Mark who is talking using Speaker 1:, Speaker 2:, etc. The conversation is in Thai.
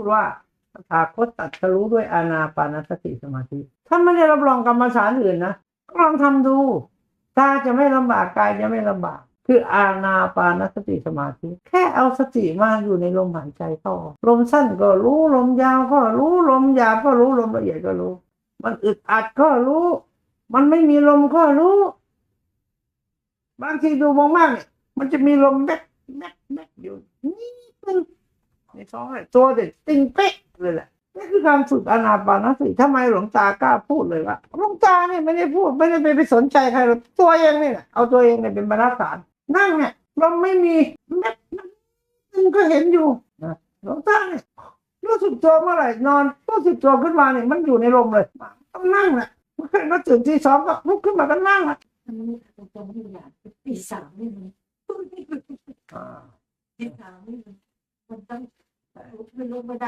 Speaker 1: ดว่าตถาคตตัดสรู้ด้วยอานาปานสติสมาธิท่านไม่ได้รับรองกรรมฐานอื่นนะก็ลองทำดูตาจะไม่ลำบากกายจะไม่ลำบาก คืออานาปานสติสมาธิ แค่เอาสติมาอยู่ในลมหายใจเข้าลมสั้นก็รู้ลมยาวก็รู้ลมหยาบก็รู้ลมละเอียดก็รู้ มันอึดอัดก็รู้ มันไม่มีลมก็รู้ บางทีดูมากๆเนี่ยมันจะมีลมแบกแบกแบกอยู่นี่ ท้องเลยตัวเด็ดติงเป๊ะเลยแหละนี่คือการฝึกอานาปานสติทำไมหลวงตากล้าพูดเลยว่าหลวงตาเนี่ยไม่ได้พูดไม่ได้ไปไปสนใจใครหรอกตัวเองเนี่ยนะเอาตัวเองเนี่ยเป็นบรรทัดฐานนั่งเนี่ยลมไม่มีแบกแบกตึงก็เห็นอยู่นะหลวงตาเนี่ยรู้สึกตัวเมื่อไหร่นอนรู้สึกตัวขึ้นมาเนี่ยมันอยู่ในลมเลยต้องนั่งแหละเมื่อคืนก็ตื่นที่สองก็ลุกขึ้นมาก็นั่งละ
Speaker 2: มันไม่ตรงตรงที่อยากปีสามนี่มัน
Speaker 1: อ่า
Speaker 2: ปีสามนี่มันมันต้อง ไม่รู้ไม่ได้